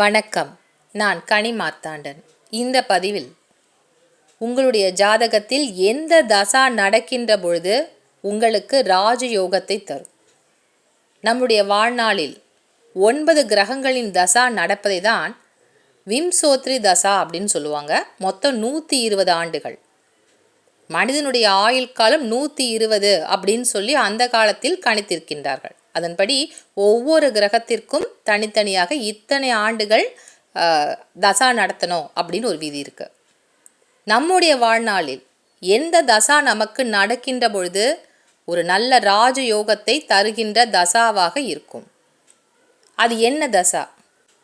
வணக்கம். நான் கனி மாத்தாண்டன் இந்த பதிவில் உங்களுடைய ஜாதகத்தில் எந்த தசா நடக்கின்ற பொழுது உங்களுக்கு ராஜயோகத்தை தரும்? நம்முடைய வாழ்நாளில் ஒன்பது கிரகங்களின் தசா நடப்பதை தான் விம்சோத்ரி தசா அப்படின்னு சொல்லுவாங்க. மொத்தம் நூற்றி இருபது ஆண்டுகள். மனிதனுடைய ஆயுள் காலம் நூற்றி இருபது அப்படின்னு சொல்லி அந்த காலத்தில் கணித்திருக்கின்றார்கள். அதன்படி ஒவ்வொரு கிரகத்திற்கும் தனித்தனியாக இத்தனை ஆண்டுகள் தசா நடத்தணும் அப்படின்னு ஒரு விதி இருக்குது நம்முடைய வாழ்நாளில் எந்த தசா நமக்கு நடக்கின்ற பொழுது ஒரு நல்ல ராஜயோகத்தை தருகின்ற தசாவாக இருக்கும். அது என்ன தசா?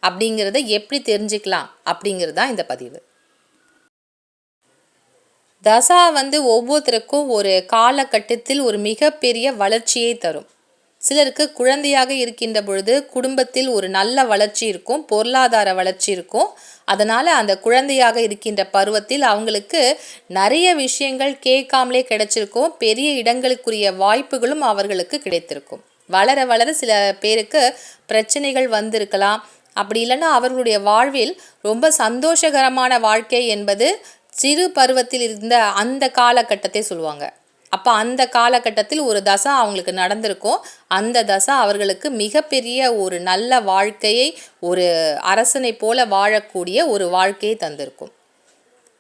அப்படிங்கிறத எப்படி தெரிஞ்சுக்கலாம் அப்படிங்கிறது தான் இந்த பதிவு. தசா வந்து ஒவ்வொருத்தருக்கும் ஒரு காலகட்டத்தில் ஒரு மிகப்பெரிய வளர்ச்சியை தரும். சிலருக்கு குழந்தையாக இருக்கின்ற பொழுது குடும்பத்தில் ஒரு நல்ல வளர்ச்சி இருக்கும் பொருளாதார வளர்ச்சி இருக்கும். அதனால் அந்த குழந்தையாக இருக்கின்ற பருவத்தில் அவங்களுக்கு நிறைய விஷயங்கள் கேட்காமலே கிடைச்சிருக்கும். பெரிய இடங்களுக்குரிய வாய்ப்புகளும் அவர்களுக்கு கிடைத்திருக்கும். வளர வளர சில பேருக்கு பிரச்சனைகள் வந்திருக்கலாம். அப்படி இல்லைன்னா அவர்களுடைய வாழ்வில் ரொம்ப சந்தோஷகரமான வாழ்க்கை என்பது சிறு பருவத்தில் இருந்த அந்த காலகட்டத்தை சொல்லுவாங்க. அப்போ அந்த காலகட்டத்தில் ஒரு தசா அவங்களுக்கு நடந்திருக்கும். அந்த தசா அவர்களுக்கு மிகப்பெரிய ஒரு நல்ல வாழ்க்கையை ஒரு அரசனை போல வாழக்கூடிய ஒரு வாழ்க்கையை தந்திருக்கும்.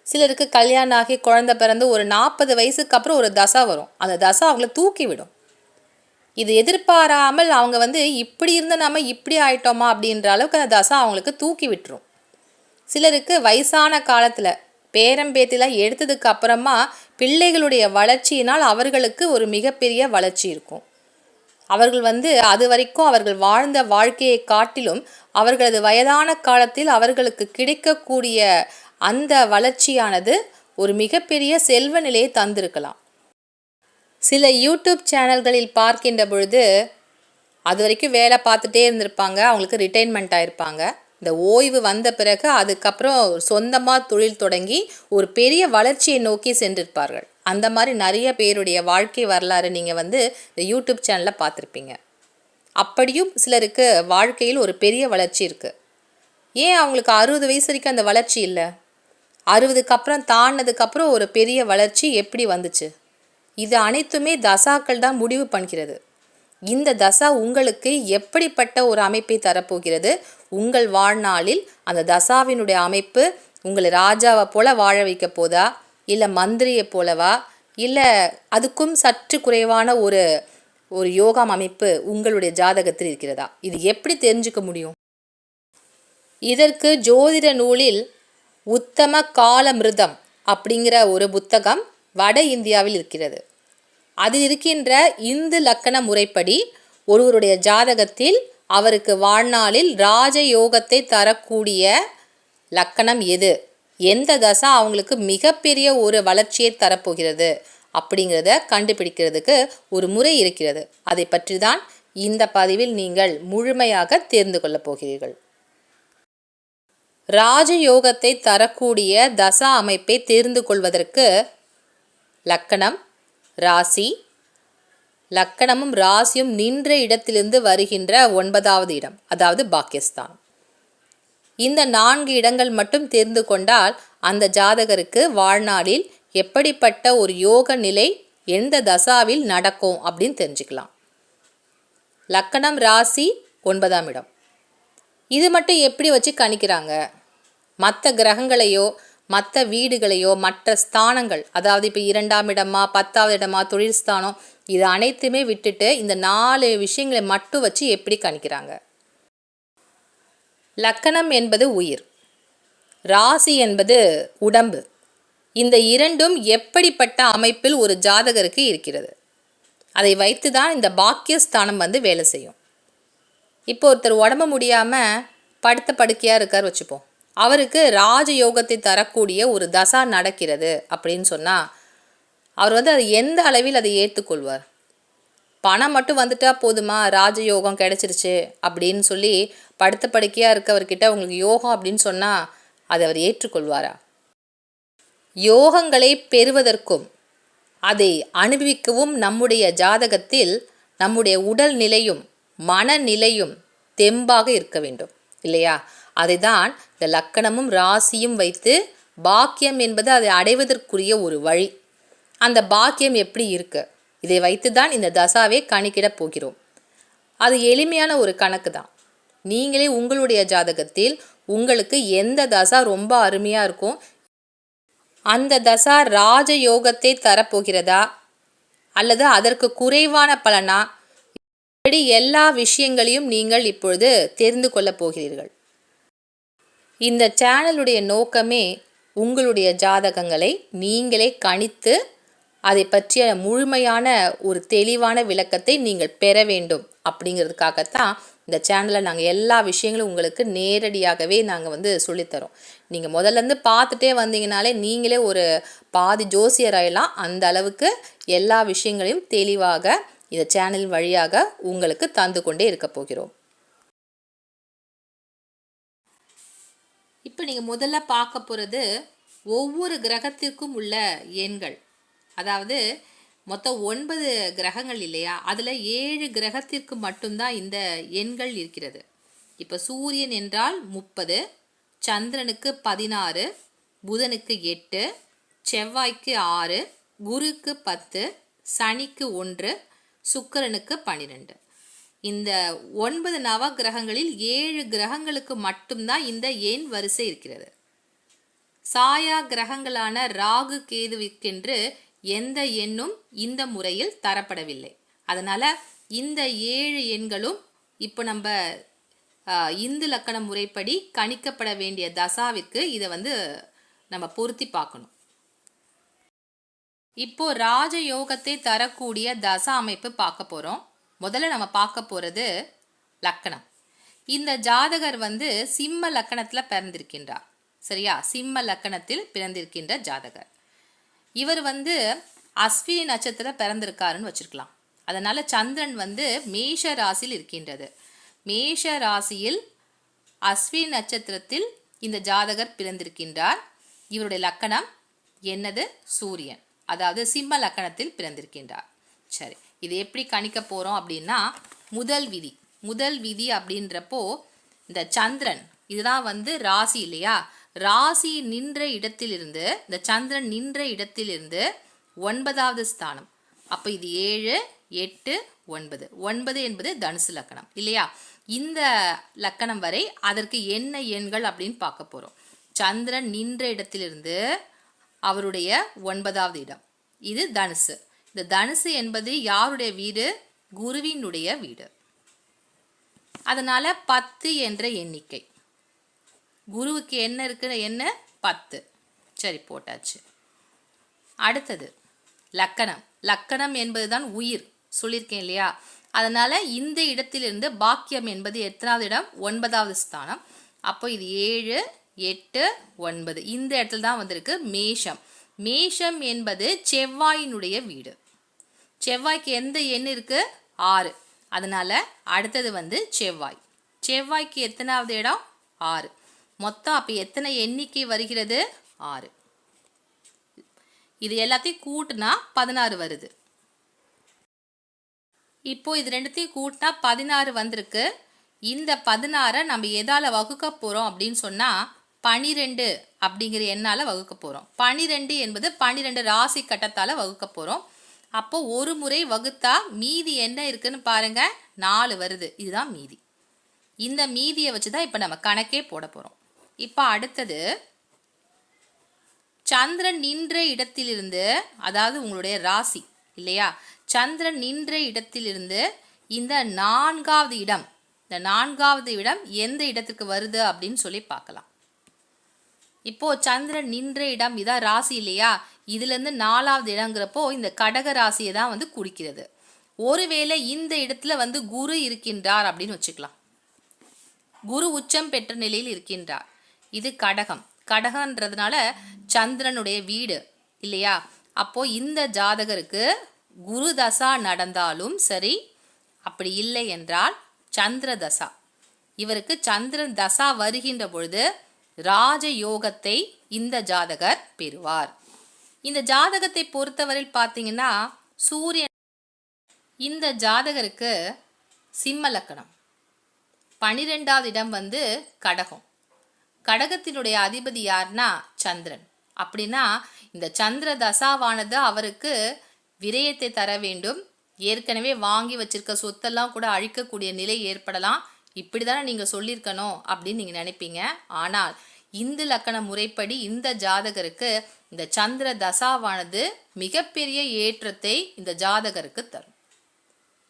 சிலருக்கு கல்யாணம் ஆகி குழந்தை பிறந்து ஒரு நாற்பது வயசுக்கு அப்புறம் ஒரு தசா வரும். அந்த தசா அவங்கள தூக்கி விடும். இது எதிர்பாராமல் அவங்க வந்து இப்படி இருந்த நாம இப்படி ஆயிட்டோமா அப்படின்ற அளவுக்கு அந்த தசா அவங்களுக்கு தூக்கி விட்டுரும். சிலருக்கு வயசான காலத்தில் பேரம்பேத்திலாம் எடுத்ததுக்கு அப்புறமா பிள்ளைகளுடைய வளர்ச்சியினால் அவர்களுக்கு ஒரு மிகப்பெரிய வளர்ச்சி இருக்கும். அவர்கள் வந்து அது வரைக்கும் அவர்கள் வாழ்ந்த வாழ்க்கையை காட்டிலும் அவர்களது வயதான காலத்தில் அவர்களுக்கு கிடைக்கக்கூடிய அந்த வளர்ச்சியானது ஒரு மிகப்பெரிய செல்வ நிலையை தந்திருக்கலாம். சில யூடியூப் சேனல்களில் பார்க்கின்ற பொழுது அது வரைக்கும் வேலை பார்த்துட்டே இருந்திருப்பாங்க அவங்களுக்கு ரிட்டைன்மெண்ட் ஆயிருப்பாங்க. இந்த ஓய்வு வந்த பிறகு அதுக்கப்புறம் சொந்தமாக தொழில் தொடங்கி ஒரு பெரிய வளர்ச்சியை நோக்கி சென்றிருப்பார்கள். அந்த மாதிரி நிறைய பேருடைய வாழ்க்கை வரலாறு நீங்கள் வந்து இந்த யூடியூப் சேனலில் பார்த்துருப்பீங்க. அப்படியும் சிலருக்கு வாழ்க்கையில் ஒரு பெரிய வளர்ச்சி இருக்குது ஏன் அவங்களுக்கு அறுபது வயசு வரைக்கும் அந்த வளர்ச்சி இல்லை? அறுபதுக்கு அப்புறம் தாண்டினதுக்கப்புறம் ஒரு பெரிய வளர்ச்சி எப்படி வந்துச்சு? இது அனைத்துமே தசாக்கள் தான் முடிவு பண்ணுகிறது இந்த தசா உங்களுக்கு எப்படிப்பட்ட ஒரு அமைப்பை தரப்போகிறது? உங்கள் வாழ்நாளில் அந்த தசாவினுடைய அமைப்பு உங்களை ராஜாவை போல வாழ வைக்க போதா? இல்லை மந்திரியை போலவா? இல்லை அதுக்கும் சற்று குறைவான ஒரு ஒரு யோகாம் அமைப்பு உங்களுடைய ஜாதகத்தில் இருக்கிறதா? இது எப்படி தெரிஞ்சுக்க முடியும்? இதற்கு ஜோதிட நூலில் உத்தம காலமிருதம் அப்படிங்கிற ஒரு புத்தகம் வட இந்தியாவில் இருக்கிறது. அதில் இருக்கின்ற இந்து லக்கண முறைப்படி ஒருவருடைய ஜாதகத்தில் அவருக்கு வாழ்நாளில் ராஜயோகத்தை தரக்கூடிய லக்கணம் எது? எந்த தசா அவங்களுக்கு மிகப்பெரிய ஒரு வளர்ச்சியை தரப்போகிறது? அப்படிங்கிறத கண்டுபிடிக்கிறதுக்கு ஒரு முறை இருக்கிறது. அதை பற்றி தான் இந்த பதிவில் நீங்கள் முழுமையாக தேர்ந்து கொள்ளப் போகிறீர்கள். ராஜயோகத்தை தரக்கூடிய தசா அமைப்பை தெரிந்து கொள்வதற்கு லக்கணம் ராசி. லக்கணமும் ராசியும் நின்ற இடத்திலிருந்து வருகின்ற ஒன்பதாவது இடம் அதாவது பாக்கியஸ்தான் இந்த நான்கு இடங்கள் மட்டும் தெரிந்து கொண்டால் அந்த ஜாதகருக்கு வாழ்நாளில் எப்படிப்பட்ட ஒரு யோக நிலை எந்த தசாவில் நடக்கும் அப்படின்னு தெரிஞ்சுக்கலாம். லக்கணம் ராசி ஒன்பதாம் இடம். இது மட்டும் எப்படி வச்சு கணிக்கிறாங்க? மற்ற கிரகங்களையோ மற்ற வீடுகளையோ மற்ற ஸ்தானங்கள் அதாவது இப்போ இரண்டாம் இடமா பத்தாவது இடமா தொழில் ஸ்தானம் இது அனைத்துமே விட்டுட்டு இந்த நாலு விஷயங்களை மட்டும் வச்சு எப்படி கணிக்கிறாங்க? லக்கணம் என்பது உயிர். ராசி என்பது உடம்பு. இந்த இரண்டும் எப்படிப்பட்ட அமைப்பில் ஒரு ஜாதகருக்கு இருக்கிறது? அதை வைத்து தான் இந்த பாக்கியஸ்தானம் வந்து வேலை செய்யும். இப்போ ஒருத்தர் உடம்பு முடியாமல் படுத்த படுக்கையாக இருக்கார் வச்சுப்போம். அவருக்கு ராஜயோகத்தை தரக்கூடிய ஒரு தசா நடக்கிறது அப்படின்னு சொன்னால் அவர் வந்து அது எந்த அளவில் அதை ஏற்றுக்கொள்வார்? பணம் மட்டும் வந்துட்டா போதுமா? ராஜயோகம் கிடைச்சிருச்சு அப்படின்னு சொல்லி படுத்த படுக்கையாக இருக்கவர்கிட்ட உங்களுக்கு யோகம் அப்படின்னு சொன்னால் அதை அவர் ஏற்றுக்கொள்வாரா? யோகங்களை பெறுவதற்கும் அதை அனுபவிக்கவும் நம்முடைய ஜாதகத்தில் நம்முடைய உடல் நிலையும் மனநிலையும் தெம்பாக இருக்க வேண்டும் இல்லையா? அதைதான் இந்த லக்கணமும் ராசியும் வைத்து பாக்கியம் என்பது அதை அடைவதற்குரிய ஒரு வழி. அந்த பாக்கியம் எப்படி இருக்கு? இதை வைத்து தான் இந்த தசாவை கணக்கிடப் போகிறோம். அது எளிமையான ஒரு கணக்கு தான் நீங்களே உங்களுடைய ஜாதகத்தில் உங்களுக்கு எந்த தசா ரொம்ப அருமையாக இருக்கும் அந்த தசா ராஜயோகத்தை தரப்போகிறதா? அல்லது அதற்கு குறைவான பலனா? இப்படி எல்லா விஷயங்களையும் நீங்கள் இப்பொழுது தெரிந்து கொள்ளப் போகிறீர்கள். இந்த சேனலுடைய நோக்கமே உங்களுடைய ஜாதகங்களை நீங்களே கணித்து அதை பற்றிய முழுமையான ஒரு தெளிவான விளக்கத்தை நீங்கள் பெற வேண்டும் அப்படிங்கிறதுக்காகத்தான் இந்த சேனலில் நாங்கள் எல்லா விஷயங்களும் உங்களுக்கு நேரடியாகவே நாங்கள் வந்து சொல்லித்தரோம். நீங்கள் முதல்லேருந்து பார்த்துட்டே வந்தீங்கனாலே நீங்களே ஒரு பாதி ஜோசியர் ஆயிடலாம். அந்த அளவுக்கு எல்லா விஷயங்களையும் தெளிவாக இந்த சேனல் வழியாக உங்களுக்கு தந்து கொண்டே இருக்க போகிறோம். இப்போ நீங்கள் முதல்ல பார்க்க போகிறது ஒவ்வொரு கிரகத்திற்கும் உள்ள எண்கள். அதாவது மொத்தம் ஒன்பது கிரகங்கள் இல்லையா? அதில் ஏழு கிரகத்திற்கு மட்டும்தான் இந்த எண்கள் இருக்கிறது. இப்போ சூரியன் என்றால் முப்பது சந்திரனுக்கு பதினாறு புதனுக்கு எட்டு செவ்வாய்க்கு ஆறு குருக்கு பத்து சனிக்கு ஒன்று சுக்கிரனுக்கு பன்னிரெண்டு இந்த ஒன்பது நவ கிரகங்களில் ஏழு கிரகங்களுக்கு மட்டும்தான் இந்த எண் வரிசை இருக்கிறது. சாயா கிரகங்களான ராகு கேதுவிற்கென்று எந்த எண்ணும் இந்த முறையில் தரப்படவில்லை. அதனால் இந்த ஏழு எண்களும் இப்போ நம்ம இந்து லக்கண முறைப்படி கணிக்கப்பட வேண்டிய தசாவிற்கு இதை வந்து நம்ம பொருத்தி பார்க்கணும். இப்போ ராஜயோகத்தை தரக்கூடிய தசா அமைப்பு பார்க்க போகிறோம் முதல்ல நம்ம பார்க்க போகிறது லக்கணம். இந்த ஜாதகர் வந்து சிம்ம லக்கணத்தில் பிறந்திருக்கின்றார். சரியா? சிம்ம லக்கணத்தில் பிறந்திருக்கின்ற ஜாதகர். இவர் வந்து அஸ்வினி நட்சத்திரம் பிறந்திருக்காருன்னு வச்சுருக்கலாம். அதனால் சந்திரன் வந்து மேஷ ராசியில் இருக்கின்றது. மேஷ ராசியில் அஸ்வினி நட்சத்திரத்தில் இந்த ஜாதகர் பிறந்திருக்கின்றார். இவருடைய லக்கணம் என்னது? சூரியன். அதாவது சிம்ம லக்கணத்தில் பிறந்திருக்கின்றார். சரி. இது எப்படி கணிக்க போகிறோம் அப்படின்னா முதல் விதி. முதல் விதி அப்படின்றப்போ இந்த சந்திரன் இதுதான் வந்து ராசி இல்லையா? ராசி நின்ற இடத்திலிருந்து இந்த சந்திரன் நின்ற இடத்திலிருந்து ஒன்பதாவது ஸ்தானம். அப்போ இது ஏழு எட்டு ஒன்பது. ஒன்பது என்பது தனுசு லக்கணம் இல்லையா? இந்த லக்கணம் வரை அதற்கு என்ன எண்கள் அப்படின்னு பார்க்க போகிறோம் சந்திரன் நின்ற இடத்திலிருந்து அவருடைய ஒன்பதாவது இடம். இது தனுசு. இந்த தனுசு என்பது யாருடைய வீடு? குருவினுடைய வீடு. அதனால் பத்து என்ற எண்ணிக்கை. குருவுக்கு என்ன இருக்கிற என்ன? பத்து. சரி போட்டாச்சு. அடுத்தது லக்கணம். லக்கணம் என்பதுதான் உயிர். சொல்லியிருக்கேன் இல்லையா? அதனால் இந்த இடத்திலிருந்து பாக்கியம் என்பது எத்தனாவது இடம்? ஒன்பதாவது ஸ்தானம். அப்போ இது ஏழு எட்டு ஒன்பது. இந்த இடத்துல தான் வந்திருக்கு மேஷம். மேஷம் என்பது செவ்வாயினுடைய வீடு. செவ்வாய்க்கு எந்த எண் இருக்குது ஆறு. அதனால் அடுத்தது வந்து செவ்வாய். செவ்வாய்க்கு எத்தனாவது இடம்? ஆறு. மொத்தம் அப்போ எத்தனை எண்ணிக்கை வருகிறது? ஆறு. இது எல்லாத்தையும் கூட்டினா பதினாறு வருது. இப்போ இது ரெண்டுத்தையும் கூட்டினா பதினாறு வந்திருக்கு. இந்த பதினாறை நம்ம எதால் வகுக்க போகிறோம் அப்படின்னு சொன்னால் பனிரெண்டு அப்படிங்கிற எண்ணால் வகுக்க போகிறோம் பனிரெண்டு என்பது பனிரெண்டு ராசி கட்டத்தால் வகுக்க போகிறோம் அப்போ ஒரு முறை வகுத்தா மீதி என்ன இருக்குன்னு பாருங்க. நாலு வருது. இதுதான் மீதி. இந்த மீதியை வச்சு தான் இப்போ நம்ம கணக்கே போட போகிறோம் இப்போ அடுத்தது சந்திரன் நின்ற இடத்திலிருந்து அதாவது உங்களுடைய ராசி இல்லையா? சந்திரன் நின்ற இடத்திலிருந்து இந்த நான்காவது இடம் இந்த நான்காவது இடம் எந்த இடத்துக்கு வருது அப்படின்னு சொல்லி பார்க்கலாம். இப்போ சந்திரன் நின்ற இடம் இதான் ராசி இல்லையா? இதுலேருந்து நாலாவது இடங்கிறப்போ இந்த கடக ராசியை தான் வந்து குறிக்கிறது. ஒருவேளை இந்த இடத்துல வந்து குரு இருக்கின்றார் அப்படின்னு வச்சுக்கலாம். குரு உச்சம் பெற்ற நிலையில் இருக்கின்றார். இது கடகம். கடகன்றதுனால சந்திரனுடைய வீடு இல்லையா? அப்போ இந்த ஜாதகருக்கு குரு தசா நடந்தாலும் சரி அப்படி இல்லை என்றால் சந்திர தசா. இவருக்கு சந்திரன் தசா வருகின்ற பொழுது ராஜ யோகத்தை இந்த ஜாதகர் பெறுவார். இந்த ஜாதகத்தை பொறுத்தவரையில் பார்த்தீங்கன்னா சூரியன் இந்த ஜாதகருக்கு சிம்ம லக்கணம். பனிரெண்டாவது இடம் வந்து கடகம். கடகத்தினுடைய அதிபதி யார்னா சந்திரன். அப்படின்னா இந்த சந்திர தசாவானது அவருக்கு விரயத்தை தர வேண்டும். ஏற்கனவே வாங்கி வச்சிருக்க சொத்தெல்லாம் கூட அழிக்கக்கூடிய நிலை ஏற்படலாம். இப்படி தானே நீங்கள் சொல்லியிருக்கணும் அப்படின்னு நீங்கள் நினைப்பீங்க. ஆனால் இந்து லக்கண முறைப்படி இந்த ஜாதகருக்கு இந்த சந்திர தசாவானது மிகப்பெரிய ஏற்றத்தை இந்த ஜாதகருக்கு தரும்.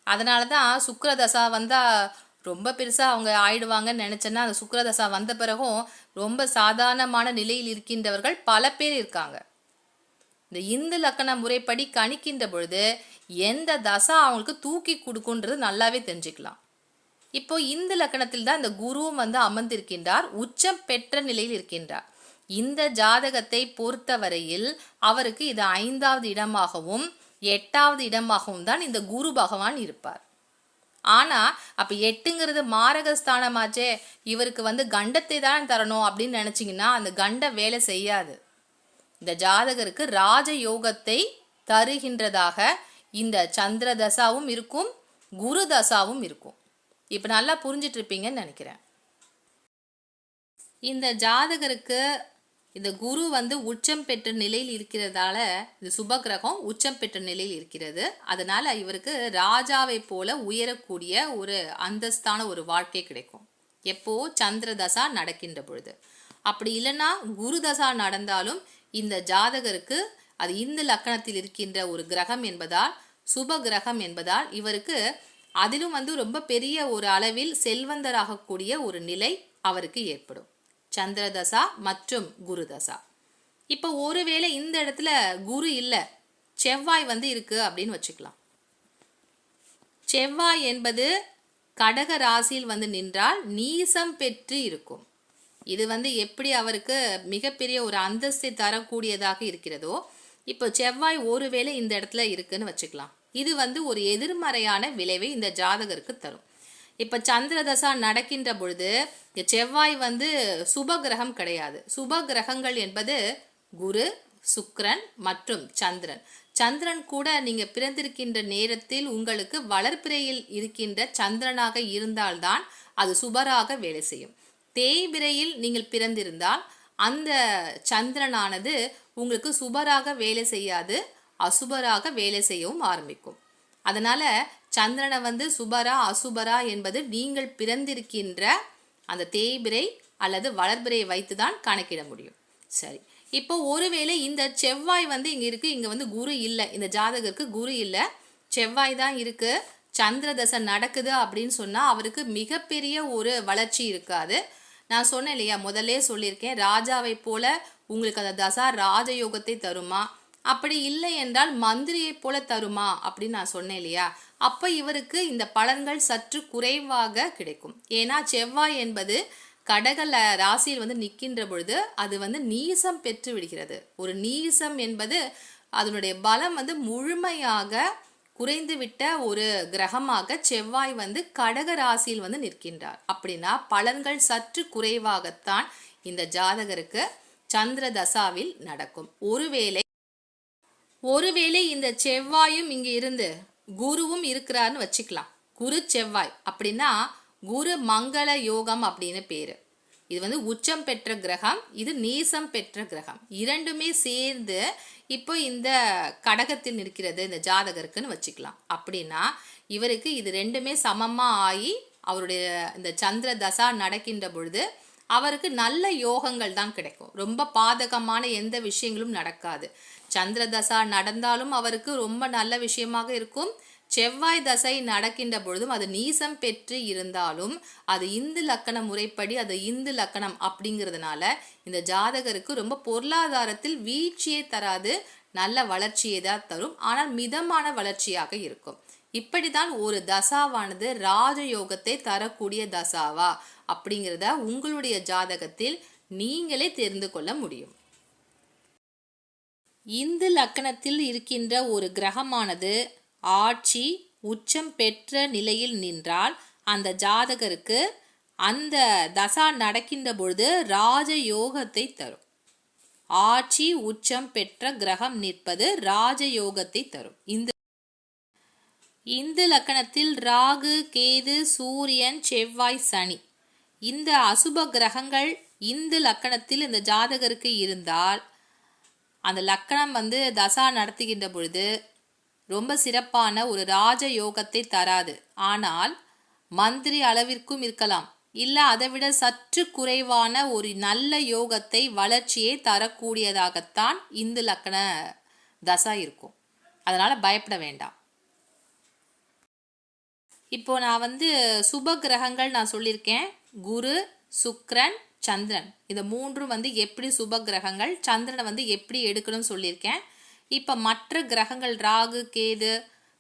அதனால தான் சுக்கர தசா வந்தால் ரொம்ப பெருசாக அவங்க ஆயிடுவாங்கன்னு நினச்சேன்னா அந்த சுக்கிர தசா வந்த பிறகும் ரொம்ப சாதாரணமான நிலையில் இருக்கின்றவர்கள் பல பேர் இருக்காங்க. இந்த இந்து லக்கண முறைப்படி கணிக்கின்ற பொழுது எந்த தசா அவங்களுக்கு தூக்கி கொடுக்குன்றது நல்லாவே தெரிஞ்சுக்கலாம். இப்போ இந்து லக்கணத்தில் தான் இந்த குருவும் வந்து அமர்ந்திருக்கின்றார் உச்சம் பெற்ற நிலையில் இருக்கின்றார். இந்த ஜாதகத்தை பொறுத்தவரையில் அவருக்கு இது ஐந்தாவது இடமாகவும் எட்டாவது இடமாகவும் தான் இந்த குரு பகவான் இருப்பார். ஆனால் அப்போ எட்டுங்கிறது மாரகஸ்தானமாச்சே இவருக்கு வந்து கண்டத்தை தான் தரணும் அப்படின்னு நினச்சிங்கன்னா அந்த கண்ட வேலை செய்யாது. இந்த ஜாதகருக்கு ராஜ யோகத்தை தருகின்றதாக இந்த சந்திர தசாவும் இருக்கும் குரு தசாவும் இருக்கும். இப்போ நல்லா புரிஞ்சிட்ருப்பீங்கன்னு நினைக்கிறேன். இந்த ஜாதகருக்கு இந்த குரு வந்து உச்சம் பெற்ற நிலையில் இருக்கிறதால இது சுபகிரகம் உச்சம் பெற்ற நிலையில் இருக்கிறது. அதனால இவருக்கு ராஜாவை போல உயரக்கூடிய ஒரு அந்தஸ்தான ஒரு வாழ்க்கை கிடைக்கும். எப்போ? சந்திர தசா நடக்கின்ற பொழுது. அப்படி இல்லைன்னா குரு தசா நடந்தாலும் இந்த ஜாதகருக்கு அது இந்த லக்கணத்தில் இருக்கின்ற ஒரு கிரகம் என்பதால் சுப கிரகம் என்பதால் இவருக்கு அதிலும் வந்து ரொம்ப பெரிய ஒரு அளவில் செல்வந்தராகக்கூடிய ஒரு நிலை அவருக்கு ஏற்படும். சந்திரதசா மற்றும் குரு தசா இப்போ ஒருவேளை இந்த இடத்துல குரு இல்லை செவ்வாய் வந்து இருக்கு அப்படின்னு வச்சுக்கலாம். செவ்வாய் என்பது கடக ராசியில் வந்து நின்றால் நீசம் பெற்று இருக்கும். இது வந்து எப்படி அவருக்கு மிகப்பெரிய ஒரு அந்தஸ்தை தரக்கூடியதாக இருக்கிறதோ இப்போ செவ்வாய் ஒருவேளை இந்த இடத்துல இருக்குன்னு வச்சுக்கலாம். இது வந்து ஒரு எதிர்மறையான விளைவை இந்த ஜாதகருக்கு தரும். இப்போ சந்திர தசா நடக்கின்ற பொழுது செவ்வாய் வந்து சுப கிரகம் கிடையாது. சுப கிரகங்கள் என்பது குரு சுக்ரன் மற்றும் சந்திரன். சந்திரன் கூட நீங்க பிறந்திருக்கின்ற நேரத்தில் உங்களுக்கு வளர்ப்பிறையில் இருக்கின்ற சந்திரனாக இருந்தால்தான் அது சுபராக வேலை செய்யும். தேய்பிரையில் நீங்கள் பிறந்திருந்தால் அந்த சந்திரனானது உங்களுக்கு சுபராக வேலை செய்யாது அசுபராக வேலை செய்யவும் ஆரம்பிக்கும். அதனால சந்திரனை வந்து சுபரா அசுபரா என்பது நீங்கள் பிறந்திருக்கின்ற அந்த தேய்பிரை அல்லது வளர்பிரையை வைத்து தான் கணக்கிட முடியும். சரி. இப்போ ஒருவேளை இந்த செவ்வாய் வந்து இங்கே இருக்குது இங்கே வந்து குரு இல்லை. இந்த ஜாதகருக்கு குரு இல்லை. செவ்வாய் தான் இருக்குது சந்திர தசை நடக்குது அப்படின்னு சொன்னால் அவருக்கு மிகப்பெரிய ஒரு வளர்ச்சி இருக்காது. நான் சொன்னேன் இல்லையா முதல்லே சொல்லியிருக்கேன் ராஜாவை போல உங்களுக்கு அந்த தசா ராஜயோகத்தை தருமா? அப்படி இல்லை என்றால் மந்திரியைப் போல தருமா? அப்படின்னு நான் சொன்னேன் இல்லையா? அப்போ இவருக்கு இந்த பலன்கள் சற்று குறைவாக கிடைக்கும். ஏன்னா செவ்வாய் என்பது கடகல ராசியில் வந்து நிற்கின்ற பொழுது அது வந்து நீசம் பெற்று விடுகிறது. ஒரு நீசம் என்பது அதனுடைய பலம் வந்து முழுமையாக குறைந்துவிட்ட ஒரு கிரகமாக செவ்வாய் வந்து கடக ராசியில் வந்து நிற்கின்றார். அப்படின்னா பலன்கள் சற்று குறைவாகத்தான் இந்த ஜாதகருக்கு சந்திர தசாவில் நடக்கும். ஒருவேளை ஒருவேளை இந்த செவ்வாயும் இங்கு இருந்து குருவும் இருக்கிறாருன்னு வச்சுக்கலாம். குரு செவ்வாய் அப்படின்னா குரு மங்கள யோகம் அப்படின்னு பேரு. இது வந்து உச்சம் பெற்ற கிரகம் இது நீசம் பெற்ற கிரகம். இரண்டுமே சேர்ந்து இப்போ இந்த கடகத்தில் நிற்கிறது இந்த ஜாதகருக்குன்னு வச்சுக்கலாம். அப்படின்னா இவருக்கு இது ரெண்டுமே சமமாக ஆகி அவருடைய இந்த சந்திர தசா நடக்கின்ற பொழுது அவருக்கு நல்ல யோகங்கள் தான் கிடைக்கும். ரொம்ப பாதகமான எந்த விஷயங்களும் நடக்காது. சந்திர தசா நடந்தாலும் அவருக்கு ரொம்ப நல்ல விஷயமாக இருக்கும். செவ்வாய் தசை நடக்கின்ற பொழுதும் அது நீசம் பெற்று இருந்தாலும் அது இந்து லக்கண முறைப்படி அது இந்து லக்கணம் அப்படிங்கிறதுனால இந்த ஜாதகருக்கு ரொம்ப பொருளாதாரத்தில் வீழ்ச்சியை தராது நல்ல வளர்ச்சியை தான் தரும். ஆனால் மிதமான வளர்ச்சியாக இருக்கும். இப்படிதான் ஒரு தசாவானது ராஜயோகத்தை தரக்கூடிய தசாவா அப்படிங்கிறத உங்களுடைய ஜாதகத்தில் நீங்களே தெரிந்து கொள்ள முடியும். இந்து லக்கணத்தில் இருக்கின்ற ஒரு கிரகமானது ஆட்சி உச்சம் பெற்ற நிலையில் நின்றால் அந்த ஜாதகருக்கு அந்த தசா நடக்கின்ற பொழுது ராஜயோகத்தை தரும். ஆட்சி உச்சம் பெற்ற கிரகம் நிற்பது ராஜயோகத்தை தரும். இந்த இந்து லக்கணத்தில் ராகு கேது சூரியன் செவ்வாய் சனி. இந்த அசுப கிரகங்கள் இந்து லக்கணத்தில் இந்த ஜாதகருக்கு இருந்தால் அந்த லக்கணம் வந்து தசா நடத்துகின்ற பொழுது ரொம்ப சிறப்பான ஒரு ராஜ யோகத்தை தராது. ஆனால் மந்திரி அளவிற்கும் இருக்கலாம். இல்லை அதை விட சற்று குறைவான ஒரு நல்ல யோகத்தை வளர்ச்சியை தரக்கூடியதாகத்தான் இந்து லக்கண தசா இருக்கும். அதனால் பயப்பட வேண்டாம். இப்போ நான் வந்து சுப கிரகங்கள் நான் சொல்லியிருக்கேன். குரு சுக்ரன் சந்திரன். இந்த மூன்றும் வந்து எப்படி சுப கிரகங்கள் சந்திரனை வந்து எப்படி எடுக்கணும்னு சொல்லியிருக்கேன். இப்போ மற்ற கிரகங்கள் ராகு கேது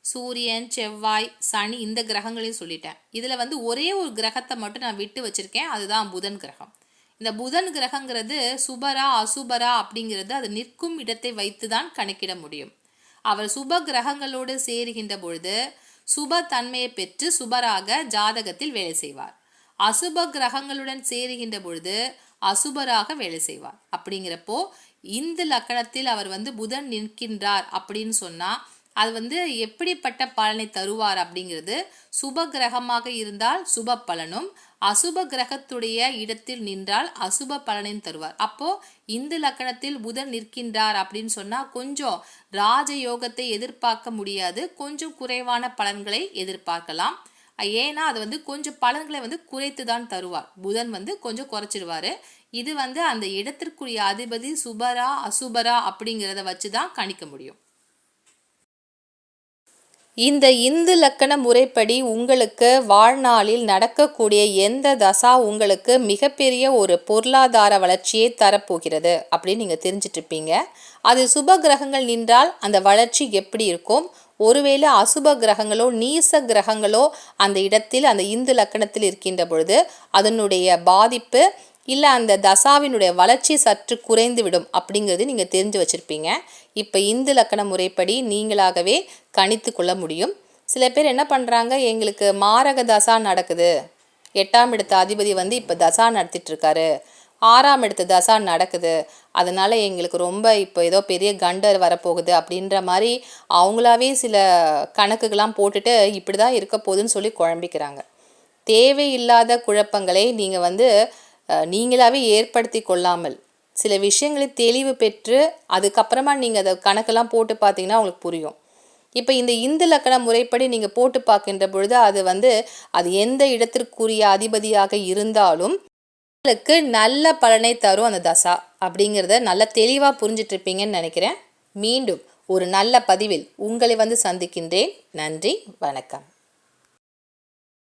சூரியன் செவ்வாய் சனி இந்த கிரகங்களையும் சொல்லிட்டேன். இதில் வந்து ஒரே ஒரு கிரகத்தை மட்டும் நான் விட்டு வச்சுருக்கேன். அதுதான் புதன் கிரகம். இந்த புதன் கிரகங்கிறது சுபரா அசுபரா அப்படிங்கிறது அது நிற்கும் இடத்தை வைத்து தான் கணக்கிட முடியும். அவர் சுப கிரகங்களோடு சேருகின்ற பொழுது சுப தன்மையை பெற்று சுபராக ஜாதகத்தில் வேலை செய்வார். அசுப கிரகங்களுடன் சேருகின்ற பொழுது அசுபராக வேலை செய்வார். அப்படிங்கிறப்போ இந்த லக்கணத்தில் அவர் வந்து புதன் நிற்கின்றார் அப்படின்னு சொன்னால் அது வந்து எப்படிப்பட்ட பலனை தருவார் அப்படிங்கிறது சுப கிரகமாக இருந்தால் சுப பலனும் அசுப கிரகத்துடைய இடத்தில் நின்றால் அசுப பலனையும் தருவார். அப்போ இந்து லக்கணத்தில் புதன் நிற்கின்றார் அப்படின்னு சொன்னா கொஞ்சம் ராஜயோகத்தை எதிர்பார்க்க முடியாது. கொஞ்சம் குறைவான பலன்களை எதிர்பார்க்கலாம். ஏன்னா அது வந்து கொஞ்சம் பலன்களை வந்து குறைத்து தான் தருவார். புதன் வந்து கொஞ்சம் குறைச்சிடுவார். இது வந்து அந்த இடத்திற்குரிய அதிபதி சுபரா அசுபரா அப்படிங்கிறத வச்சு தான் கணிக்க முடியும். இந்த இந்து லக்கண முறைப்படி உங்களுக்கு வாழ்நாளில் நடக்கக்கூடிய எந்த தசா உங்களுக்கு மிகப்பெரிய ஒரு பொருளாதார வளர்ச்சியை தரப்போகிறது அப்படின்னு நீங்கள் தெரிஞ்சிட்ருப்பீங்க அது சுப கிரகங்கள் நின்றால் அந்த வளர்ச்சி எப்படி இருக்கும்? ஒருவேளை அசுப கிரகங்களோ நீச கிரகங்களோ அந்த இடத்தில் அந்த இந்து லக்கணத்தில் இருக்கின்ற பொழுது அதனுடைய பாதிப்பு இல்லை அந்த தசாவினுடைய வளர்ச்சி சற்று குறைந்து விடும் அப்படிங்கிறது நீங்கள் தெரிஞ்சு வச்சுருப்பீங்க. இப்போ இந்து லக்கண முறைப்படி நீங்களாகவே கணித்து கொள்ள முடியும். சில பேர் என்ன பண்ணுறாங்க எங்களுக்கு மாரக தசா நடக்குது. எட்டாம் இடத்த அதிபதி வந்து இப்போ தசா நடத்திட்டுருக்காரு ஆறாம் இடத்து தசா நடக்குது. அதனால் எங்களுக்கு ரொம்ப இப்போ ஏதோ பெரிய கண்டர் வரப்போகுது அப்படின்ற மாதிரி அவங்களாவே சில கணக்குகள்லாம் போட்டுட்டு இப்படி தான் இருக்க போகுதுன்னு சொல்லி குழம்பிக்கிறாங்க. தேவையில்லாத குழப்பங்களை நீங்கள் வந்து நீங்களாகவே ஏற்படுத்தி கொள்ளாமல் சில விஷயங்களை தெளிவு பெற்று அதுக்கப்புறமா நீங்கள் அதை கணக்கெல்லாம் போட்டு பார்த்தீங்கன்னா உங்களுக்கு புரியும். இப்போ இந்த இந்து லக்கண முறைப்படி நீங்கள் போட்டு பார்க்கின்ற பொழுது அது வந்து அது எந்த இடத்திற்குரிய அதிபதியாக இருந்தாலும் உங்களுக்கு நல்ல பலனை தரும் அந்த தசா அப்படிங்கிறத நல்ல தெளிவாக புரிஞ்சிட்டு இருப்பீங்கன்னு நினைக்கிறேன். மீண்டும் ஒரு நல்ல பதிவில் உங்களை வந்து சந்திக்கின்றேன். நன்றி வணக்கம்.